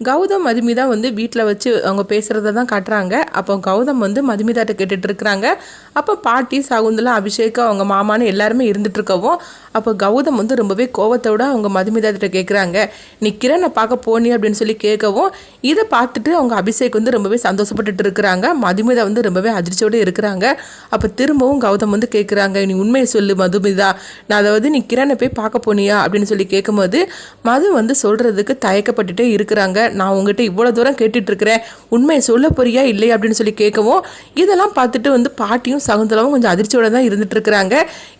கௌதம் மதுமிதா வந்து வீட்டில் வச்சு அவங்க பேசுகிறத தான் காட்டுறாங்க. அப்போ கௌதம் வந்து மதுமிதாட்ட கேட்டுட்டு இருக்கிறாங்க. அப்போ பாட்டி சகுந்தலா அபிஷேக் அவங்க மாமான்னு எல்லாருமே இருந்துட்டு இருக்கவும் அப்போ கௌதம் வந்து ரொம்பவே கோவத்தோட அவங்க மதுமிதாட்ட கேட்குறாங்க நீ கிரணை பார்க்க போனி? அப்படின்னு சொல்லி கேட்கவும் இதை பார்த்துட்டு அவங்க அபிஷேக் வந்து ரொம்பவே சந்தோஷப்பட்டுட்டு இருக்கிறாங்க. மதுமிதா வந்து ரொம்பவே அதிர்ச்சியோடு இருக்கிறாங்க. அப்போ திரும்பவும் கௌதம் வந்து கேட்குறாங்க நீ உண்மையை சொல்லு மதுமிதா. நான் அதாவது நீ கிரணை போய் பார்க்க போனியா? அப்படின்னு சொல்லி கேட்கும்போது மது வந்து சொல்கிறதுக்கு தயக்கப்பட்டுட்டே இருக்கிறாங்க. நான் உங்ககிட்ட இவ்வளோ தூரம் கேட்டுட்ருக்கிறேன் உண்மையை சொல்ல போறியா இல்லையா அப்படின்னு சொல்லி கேட்கவும் இதெல்லாம் பார்த்துட்டு வந்து பாட்டியும் சகுந்தலாவும் கொஞ்சம் அதிர்ச்சியோட தான் இருந்துட்டுருக்குறாங்க.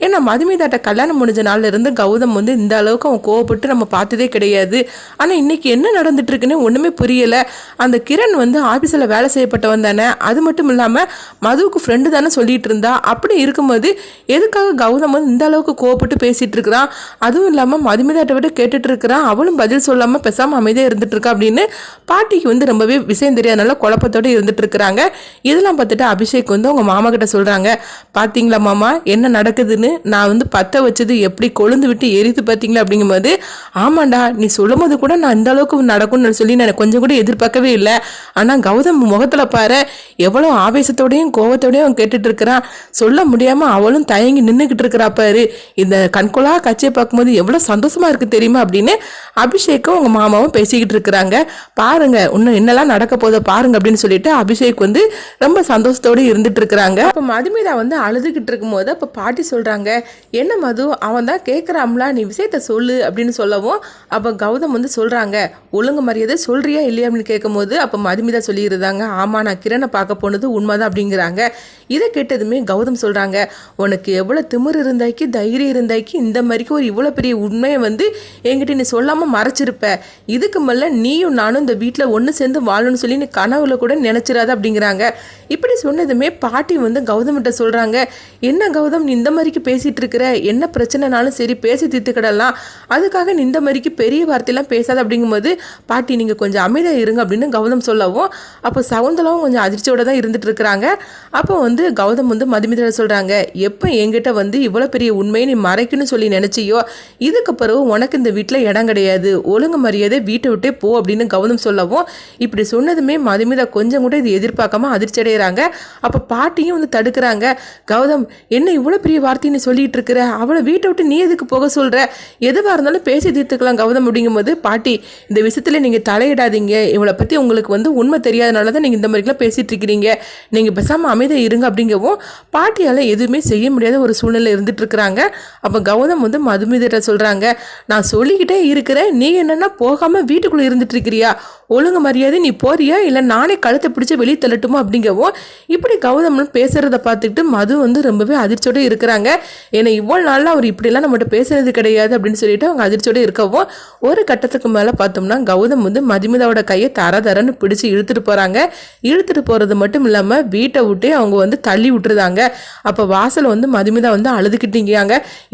ஏன்னா மதுமிதாட்ட கல்யாணம் முடிஞ்ச நாள்ல இருந்து கௌதம் வந்து இந்த அளவுக்கு அவன் கோவப்பட்டு நம்ம பார்த்ததே கிடையாது. ஆனால் இன்னைக்கு என்ன நடந்துட்டுருக்குன்னு ஒன்றுமே புரியலை. அந்த கிரண் வந்து ஆஃபீஸில் வேலை செய்யப்பட்டவன் தானே. அது மட்டும் இல்லாமல் மதுவுக்கு ஃப்ரெண்டு தானே சொல்லிட்டு இருந்தா அப்படி இருக்கும்போது எதுக்காக கௌதம் வந்து இந்த அளவுக்கு கோவப்பட்டு பேசிகிட்டு இருக்கிறான் அதுவும் இல்லாமல் மதுமிதாட்ட விட கேட்டுட்டு இருக்கிறான் அவளும் பதில் சொல்லாமல் பேசாமல் அமைதியாக இருந்துட்டு இருக்கா அப்படின்னு பாட்டிக்கு வந்து ரொம்பவே விஷயம் தெரியாதனால குழப்பத்தோடு இருந்துட்டு இருக்கிறாங்க. இதெல்லாம் பார்த்துட்டு அபிஷேக் வந்து அவங்க மாமா கிட்ட சொல்கிறாங்க பார்த்தீங்களா மாமா என்ன நடக்குதுன்னு? நான் வந்து பத்த வச்சது எப்படி கொழுந்து விட்டு எரிது பார்த்தீங்களா அப்படிங்கும்போது ஆமாண்டா நீ சொல்லும் போது கூட நான் இந்த அளவுக்கு நடக்கும்னு சொல்லி நான் கொஞ்சம் கூட எதிர்பார்க்கவே இல்லை. ஆனால் கௌதம் முகத்தில் பாரு எவ்வளோ ஆவேசத்தோடையும் கோவத்தோடையும் அவன் கேட்டுட்டு இருக்கிறான். சொல்ல முடியாமல் அவளும் தயங்கி நின்றுக்கிட்டு இருக்கிறா பாரு. இந்த கண்கொள்ளா கட்சியை பார்க்கும்போது எவ்வளோ சந்தோஷமா இருக்கு தெரியுமா அப்படின்னு அபிஷேக்கும் அவங்க மாமாவும் பேசிக்கிட்டு இருக்கிறாங்க. பாருங்க இன்னும் என்னெல்லாம் நடக்க போதோ பாருங்க அப்படின்னு சொல்லிட்டு அபிஷேக் வந்து ரொம்ப சந்தோஷத்தோடு இருந்துட்டு இருக்கிறாங்க. அப்போ மதுமிதா வந்து அழுதுகிட்டு இருக்கும்போது அப்போ பாட்டி சொல்றாங்க என்ன மது? அவன் தான் கேட்குறாம்ல நீ விஷயத்த சொல்லு அப்படின்னு சொல்லவும் அப்போ கௌதம் வந்து சொல்றாங்க ஒழுங்கு மரியாதை சொல்றியா இல்லையா? அப்படின்னு கேட்கும்போது அப்போ மதுமிதா சொல்லியிருந்தாங்க ஆமா நான் கிரணை பார்க்க போனது உண்மைதான் அப்படிங்கிறாங்க. இதை கேட்டதுமே கௌதம் சொல்றாங்க உனக்கு எவ்வளோ திமிர் இருந்தாக்கி தைரியம் இருந்தாக்கி இந்த மாதிரிக்கு ஒரு இவ்வளோ பெரிய உண்மையை வந்து என்கிட்ட நீ சொல்லாமல் மறைச்சிருப்ப. இதுக்கு மேல நீயும் நானும் இந்த வீட்டில் ஒன்று சேர்ந்து வாழணும்னு சொல்லி நீ கனவுல கூட நினச்சிடாத அப்படிங்கிறாங்க. இப்படி சொன்னதுமே பாட்டி வந்து கௌதம்கிட்ட சொல்கிறாங்க என்ன கௌதம் நீ இந்த மாதிரிக்கு பேசிகிட்டு இருக்கிற? என்ன பிரச்சனைனாலும் சரி பேசி தீர்த்துக்கிடலாம். அதுக்காக நீ இந்த மாதிரிக்கு பெரிய வார்த்தையெல்லாம் பேசாத அப்படிங்கும்போது பாட்டி நீங்கள் கொஞ்சம் அமைதியாக இருங்க அப்படின்னு கௌதம் சொல்லவும் அப்போ சவுந்தலாவும் கொஞ்சம் அதிர்ச்சியோடு தான் இருந்துட்டு இருக்கிறாங்க. அப்போ வந்து கௌதம் வந்து மதுமிதா சொல்கிறாங்க எப்போ என்கிட்ட வந்து இவ்வளோ பெரிய உண்மையை நீ மறைக்கணும்னு சொல்லி நினச்சியோ இதுக்கு பிறகு உனக்கு இந்த வீட்டில் இடம் கிடையாது. ஒழுங்கு மரியாதை வீட்டை விட்டே போ அப்படின்னு கௌதம் சொல்லவும் இப்படி சொன்னதுமே மதுமிதா கொஞ்சம் கூட இது எதிர்பார்க்காம அதிர்ச்சி அடைகிறாங்க அப்போ பாட்டியும் வந்து தடுக்கிறாங்க. கௌதம் என்ன இவ்வளோ பெரிய வார்த்தைன்னு சொல்லிட்டு இருக்கிற? அவளை வீட்டை விட்டு நீ எதுக்கு போக சொல்கிற எதுவாக இருந்தாலும் பேசி தீர்த்துக்கலாம் கௌதம் அப்படிங்கும்போது பாட்டி இந்த விஷயத்தில் நீங்கள் தலையிடாதீங்க. இவளை பற்றி உங்களுக்கு வந்து உண்மை தெரியாதனால தான் நீங்கள் இந்த மாதிரிலாம் பேசிகிட்டு இருக்கிறீங்க. நீங்கள் பேசாமல் அமைதியாக இருங்க அப்படிங்கவும் பாட்டியால் எதுவுமே செய்ய முடியாத ஒரு சூழ்நிலை இருந்துட்டு இருக்கிறாங்க. அப்போ கௌதம் வந்து மதுமிதிட்ட சொல்கிறாங்க நான் சொல்லிக்கிட்டே இருக்கிறேன். நீ என்னென்னா போகாமல் வீட்டுக்குள்ளே இருந்துட்டு போறியா ஒழுங்கு மரியாதை நீ போறியா? இல்லை நானே கழுத்தை பிடிச்சி வெளியே தள்ளட்டுமா? அப்படிங்கவும் இப்படி கௌதம் பேசுகிறத பார்த்துக்கிட்டு மது வந்து ரொம்பவே அதிர்ச்சியோடு இருக்கிறாங்க. ஏன்னா இவ்வளோ நாளில் அவர் இப்படிலாம் நம்மகிட்ட பேசுறது கிடையாது அப்படின்னு சொல்லிட்டு அவங்க அதிர்ச்சியோடு இருக்கவும் ஒரு கட்டத்துக்கு மேலே பார்த்தோம்னா கௌதம் வந்து மதுமிதாவோட கையை தர தரன்னு பிடிச்சி இழுத்துட்டு போகிறாங்க இழுத்துட்டு போகிறது மட்டும் இல்லாமல் வீட்டை விட்டு அவங்க வந்து தள்ளி விட்டுருதாங்க அப்போ வாசல் வந்து மதுமிதா வந்து அழுதுகிட்டீங்க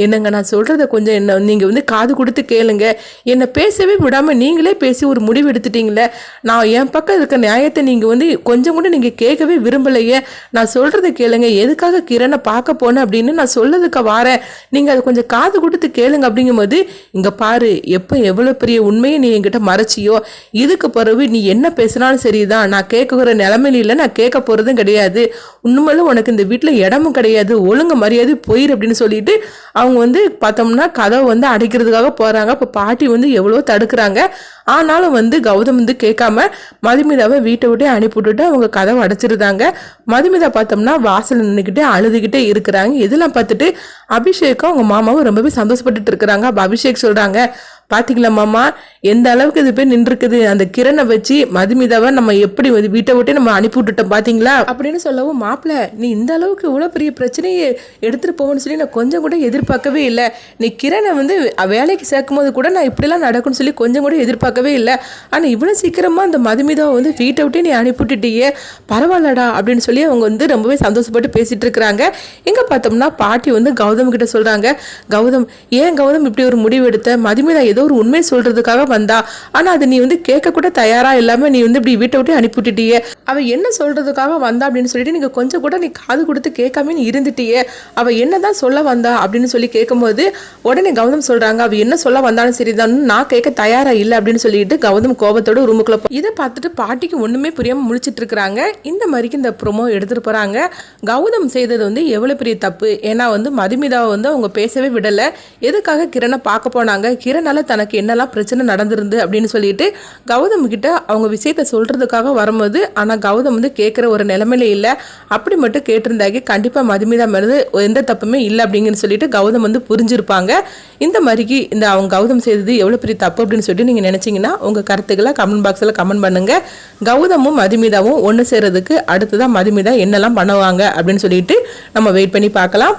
என்னங்க நான் சொல்கிறத கொஞ்சம் என்ன நீங்கள் வந்து காது கொடுத்து கேளுங்க. என்னை பேசவே விடாமல் நீங்களே பேசி ஒரு முடிவு எடுத்துட்டீங்களே நான் என் பக்கம் இருக்க நியாயத்தை நீங்கள் வந்து கொஞ்சம் கூட நீங்கள் கேட்கவே விரும்பலையே. நான் சொல்கிறத கேளுங்க. எதுக்காக கிரணை பார்க்க போனேன் அப்படின்னு நான் சொல்லதுக்கு வாரேன். நீங்கள் அதை கொஞ்சம் காது கொடுத்து கேளுங்க அப்படிங்கும்போது இங்கே பாரு எப்போ எவ்வளோ பெரிய உண்மையை நீ என்கிட்ட மறைச்சியோ? இதுக்கு பிறகு நீ என்ன பேசினாலும் சரிதான். நான் கேட்குற நிலமையில இல்லை நான் கேட்க போகிறதும் கிடையாது. உண்மையிலும் உனக்கு இந்த வீட்டில் இடமும் கிடையாது. ஒழுங்கு மரியாதை போயிரு அப்படின்னு சொல்லிட்டு அவங்க வந்து பார்த்தோம்னா கதவை வந்து அடைக்கிறதுக்காக போகிறாங்க அப்போ பாட்டி வந்து எவ்வளோ தடுக்கிறாங்க. ஆனாலும் வந்து கௌதம் வந்து கேட்காம மதுமிதாவை வீட்டை விட்டே அனுப்பி விட்டுட்டு அவங்க கதவை அடைச்சிருந்தாங்க. மதுமிதா பார்த்தோம்னா வாசல் நின்றுக்கிட்டே அழுதுகிட்டே இருக்கிறாங்க. இதெல்லாம் பார்த்துட்டு அபிஷேக்கும் அவங்க மாமாவும் ரொம்பவே சந்தோஷப்பட்டுட்டு இருக்கிறாங்க. அப்போ அபிஷேக் சொல்கிறாங்க பார்த்தீங்களா மாமா? எந்த அளவுக்கு இது போய் நின்றுருக்குது? அந்த கிரணை வச்சு மதுமிதாவை நம்ம எப்படி வந்து வீட்டை விட்டு நம்ம அனுப்பி விட்டுட்டோம் பார்த்தீங்களா அப்படின்னு சொல்லவும் மாப்பிள்ள நீ இந்த அளவுக்கு இவ்வளோ பெரிய பிரச்சனையை எடுத்துகிட்டு போவோன்னு சொல்லி நான் கொஞ்சம் கூட எதிர்பார்க்கவே இல்லை. நீ கிரணை வந்து வேலைக்கு சேர்க்கும் போது கூட நான் இப்படிலாம் நடக்கும்னு சொல்லி கொஞ்சம் கூட எதிர்பார்க்கவே இல்லை. ஆனால் இவ்வளோ சீக்கிரமாக அந்த மதுமிதாவை வந்து வீட்டை விட்டு நீ அனுப்பிவிட்டுட்டியே. பரவாயில்லடா அப்படின்னு சொல்லி அவங்க வந்து ரொம்பவே சந்தோஷப்பட்டு பேசிகிட்டு இருக்கிறாங்க. எங்கே பார்த்தோம்னா பாட்டி வந்து கௌதம் கிட்ட சொல்கிறாங்க கௌதம் ஏன் கௌதம் இப்படி ஒரு முடிவு எடுத்த? மதுமிதா ஏதோ ஏதோ ஒரு உண்மை சொல்றதுக்காக வந்தா. ஆனா அது நீ வந்து கேட்க கூட தயாரா இல்லாம நீ வந்து இப்படி வீட்டை விட்டு அனுப்பி விட்டுட்டியே அவ என்ன சொல்றதுக்காக வந்தா அப்படின்னு சொல்லிட்டு நீங்க கொஞ்சம் கூட நீ காது கொடுத்து கேட்காம நீ இருந்துட்டியே. அவ என்னதான் சொல்ல வந்தா அப்படின்னு சொல்லி கேட்கும்போது உடனே கௌதம் சொல்றாங்க அவ என்ன சொல்ல வந்தாலும் சரிதான். நான் கேட்க தயாரா இல்லை அப்படின்னு சொல்லிட்டு கௌதம் கோபத்தோட ரூமுக்குள்ள இதை பார்த்துட்டு பாட்டிக்கு ஒண்ணுமே புரியாம முடிச்சிட்டு இருக்கிறாங்க இந்த மாதிரிக்கு இந்த ப்ரோமோ எடுத்துட்டு போறாங்க. கௌதம் செய்தது வந்து எவ்வளவு பெரிய தப்பு? ஏன்னா வந்து மதுமிதாவை வந்து அவங்க பேசவே விடல. எதுக்காக கிரணை பார்க்க போனாங்க? கிரணால தனக்கு என்னெல்லாம் பிரச்சனை நடந்திருந்து அப்படின்னு சொல்லிட்டு கௌதம் கிட்ட அவங்க விஷயத்த சொல்றதுக்காக வரும்போது ஆனால் கௌதம் வந்து கேட்குற ஒரு நிலைமையில இல்லை. அப்படி மட்டும் கேட்டிருந்தாக்கி கண்டிப்பாக மதுமிதா மேலே எந்த தப்புமே இல்லை அப்படிங்கன்னு சொல்லிட்டு கௌதம் வந்து புரிஞ்சிருப்பாங்க. இந்த மாதிரிக்கு இந்த அவங்க கௌதம் செய்தது எவ்வளோ பெரிய தப்பு அப்படின்னு சொல்லிட்டு நீங்கள் நினச்சிங்கன்னா உங்கள் கருத்துக்களை கமெண்ட் பாக்ஸில் கமெண்ட் பண்ணுங்க. கௌதமும் மதுமிதாவும் ஒன்று சேர்றதுக்கு அடுத்ததான் மதுமிதா என்னெல்லாம் பண்ணுவாங்க அப்படின்னு சொல்லிட்டு நம்ம வெயிட் பண்ணி பார்க்கலாம்.